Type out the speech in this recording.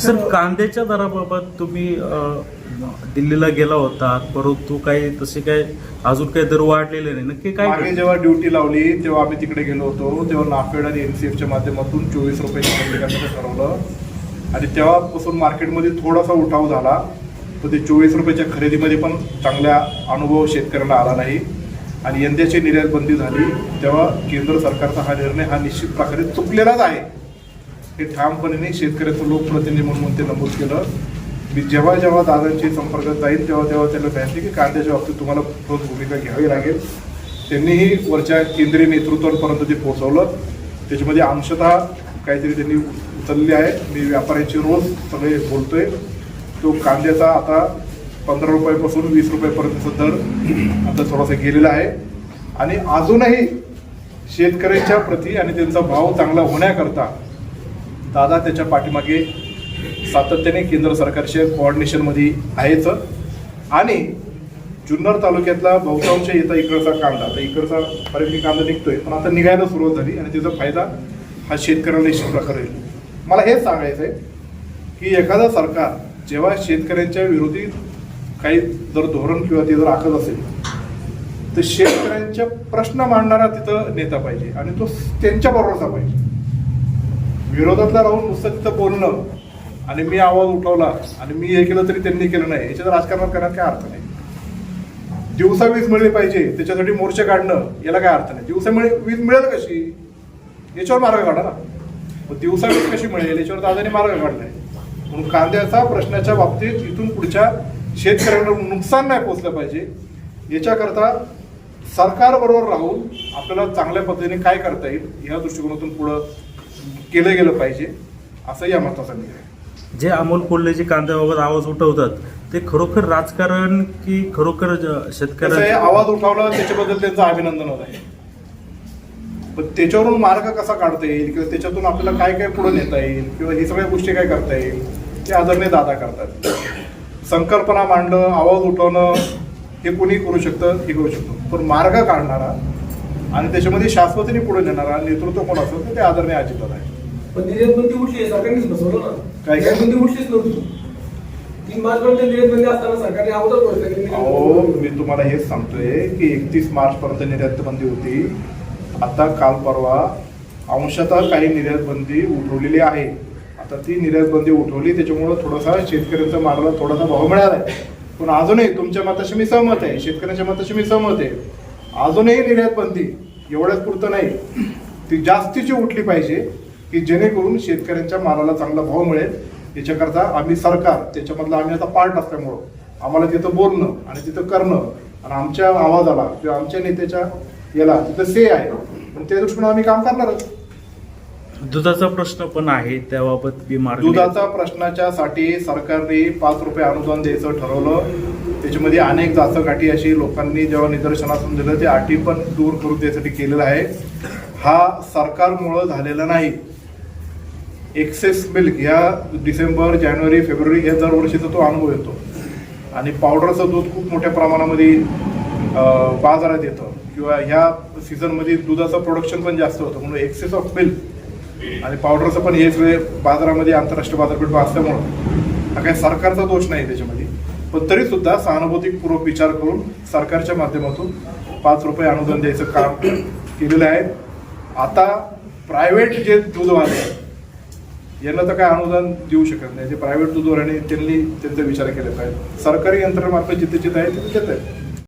Sir कांद्याच्या दराबाबत तुम्ही दिल्लीला गेला होता परंतु काही तसे काय अजून काही दर वाढलेले नाही. नक्की काय मागे जेव्हा ड्युटी लावली तेव्हा आम्ही तिकडे गेलो होतो. तेव्हा नाफेड आणि एनसीएफच्या माध्यमातून चोवीस रुपयाची खरेदी करण्याचं ठरवलं. आणि तेव्हापासून मार्केटमध्ये थोडासा उठाव झाला. तर ते चोवीस रुपयाच्या खरेदीमध्ये पण चांगला अनुभव शेतकऱ्यांना आला नाही. आणि यंदाची निर्यात बंदी झाली. तेव्हा केंद्र सरकारचा हा निर्णय हा निश्चित प्रकारे चुकलेलाच आहे. हे ठामपणे शेतकऱ्याचं लोकप्रतिनिधी म्हणून ते नमूद केलं. मी जेव्हा जेव्हा दादांच्या संपर्कात जाईल तेव्हा तेव्हा त्यांना सांगितले की कांद्याच्या बाबतीत तुम्हाला ठोस भूमिका घ्यावी लागेल. त्यांनीही वरच्या केंद्रीय नेतृत्वांपर्यंत ते पोहोचवलं. त्याच्यामध्ये अंशतः काहीतरी त्यांनी उचलली आहे. मी व्यापाऱ्यांची रोज सगळे बोलतोय. तो कांद्याचा आता पंधरा रुपयापासून वीस रुपयापर्यंतचा दर आता थोडासा गेलेला आहे. आणि अजूनही शेतकऱ्यांच्या प्रती आणि त्यांचा भाव चांगला होण्याकरता दादा त्याच्या पाठीमागे सातत्याने केंद्र सरकारच्या कोऑर्डिनेशनमध्ये आहेच. आणि जुन्नर तालुक्यातला बहुतांश येता इकडचा कांदा आता इकडचा बऱ्यापैकी कांदा निघतोय पण आता निघायला सुरुवात झाली आणि त्याचा फायदा हा शेतकऱ्याला निश्चित प्रकारे होईल. मला हेच सांगायचं आहे की एखादा सरकार जेव्हा शेतकऱ्यांच्या विरोधी काही जर धोरण किंवा ते जर आखत असेल तर शेतकऱ्यांच्या प्रश्न मांडणारा तिथं नेता पाहिजे आणि तो त्यांच्या बरोबरचा पाहिजे. विरोधातला राहून नुसतं तिथं बोलणं आणि मी आवाज उठवला आणि मी हे केलं तरी त्यांनी केलं नाही याच्यात राजकारणात करण्यात काय अर्थ नाही. दिवसा वीज मिळली पाहिजे त्याच्यासाठी मोर्चे काढणं याला काय अर्थ नाही. दिवसा मिळे वीज मिळेल कशी? याच्यावर मार्ग काढा ना. मग दिवसा वीज कशी मिळेल याच्यावर दादाने मार्ग काढलाय म्हणून कांद्याचा प्रश्नाच्या बाबतीत इथून पुढच्या शेतकऱ्यांना नुकसान नाही पोचलं पाहिजे. याच्याकरता सरकारबरोबर राहून आपल्याला चांगल्या पद्धतीने काय करता येईल या दृष्टिकोनातून पुढं केलं गेलं पाहिजे असं या मताचा निर्णय. जे अमोल कोल्हे जे कांद्याबाबत आवाज उठवतात ते खरोखर राजकारण की खरोखर ज- कसं आहे, शेतकऱ्या आवाज उठवला त्याच्याबद्दल त्यांचं अभिनंदन आहे. पण त्याच्यावरून मार्ग कसा काढता येईल? किंवा त्याच्यातून आपल्याला काय काय पुढे नेता येईल? किंवा ही सगळ्या गोष्टी काय करता येईल? ते आदरणीय दादा करतात. संकल्पना मांडणं आवाज उठवणं हे कोणी करू शकतं हे करू शकतो. पण मार्ग काढणारा आणि त्याच्यामध्ये शाश्वतीने पुढे नेणारा नेतृत्व कोण असेल तर ते आदरणीय अजितदादा आहे पण निर्यात बंदी उठली सरकारनेच बसवलं ना? काय? निर्यात बंदी उठलीच नव्हती. तीन मार्च पर्यंत निर्यात बंदी असताना सरकारने अगोदर घोषणा केली अहो मी तुम्हाला हेच सांगतोय की एकतीस मार्च पर्यंत निर्यात बंदी होती. आता काल परवा अंशतः काही निर्यात बंदी उठवलेली आहे. आता ती निर्यात बंदी उठवली त्याच्यामुळं थोडासा शेतकऱ्यांचा मालाला थोडासा भाव मिळाला आहे पण अजूनही तुमच्या मताशी मी सहमत आहे. शेतकऱ्यांच्या मताशी मी सहमत आहे. अजूनही निर्यात बंदी. एवढ्याच पुरतं नाही. ती जास्तीची उठली पाहिजे की जेणेकरून शेतकऱ्यांच्या मालाला चांगला भाव मिळेल. याच्याकरता आम्ही सरकार त्याच्यामधला आम्ही आता पार्ट असल्यामुळं. आम्हाला तिथं बोलणं आणि तिथं करणं आणि आमच्या आवाजाला किंवा आमच्या नेत्याच्या याला तिथं से आहे. पण त्या दृष्टीने आम्ही काम करणारच. दुधाचा प्रश्न पण आहे त्याबाबत बी मार्ग दुधाचा प्रश्नाच्या साठी सरकारने पाच रुपये अनुदान द्यायचं ठरवलं. त्याच्यामध्ये अनेक जाचकाठी अशी लोकांनी जेव्हा निदर्शनातून दिलं ते अटी पण दूर करून त्यासाठी केलेलं आहे. हा सरकारमुळं झालेला नाही. एक्सेस मिल्क ह्या डिसेंबर जानेवारी फेब्रुवारी या दरवर्षीचा तो अनुभव येतो. आणि पावडरचं दूध खूप मोठ्या प्रमाणामध्ये बाजारात येतं. किंवा ह्या सीझनमध्ये दुधाचं प्रोडक्शन पण जास्त होतं. म्हणून एक्सेस ऑफ मिल्क आणि पावडरचं पण हे सगळे म्हणजे बाजारामध्ये आंतरराष्ट्रीय बाजारपेठ असल्यामुळं हा काही सरकारचा दोष नाही त्याच्यामध्ये. पण तरी सुद्धा सहानुभूतीपूर्वक विचार करून सरकारच्या माध्यमातून पाच रुपये अनुदान द्यायचं काम केलेलं आहे. आता प्रायव्हेट जे दूधवाले आहेत यांना तर काय अनुदान देऊ शकत नाही. जे प्रायव्हेट दूधवाल्याने त्यांनी त्यांचा विचार केला पाहिजे. सरकारी यंत्रणामार्फत जिथे जिथे आहे तिथे देत आहेत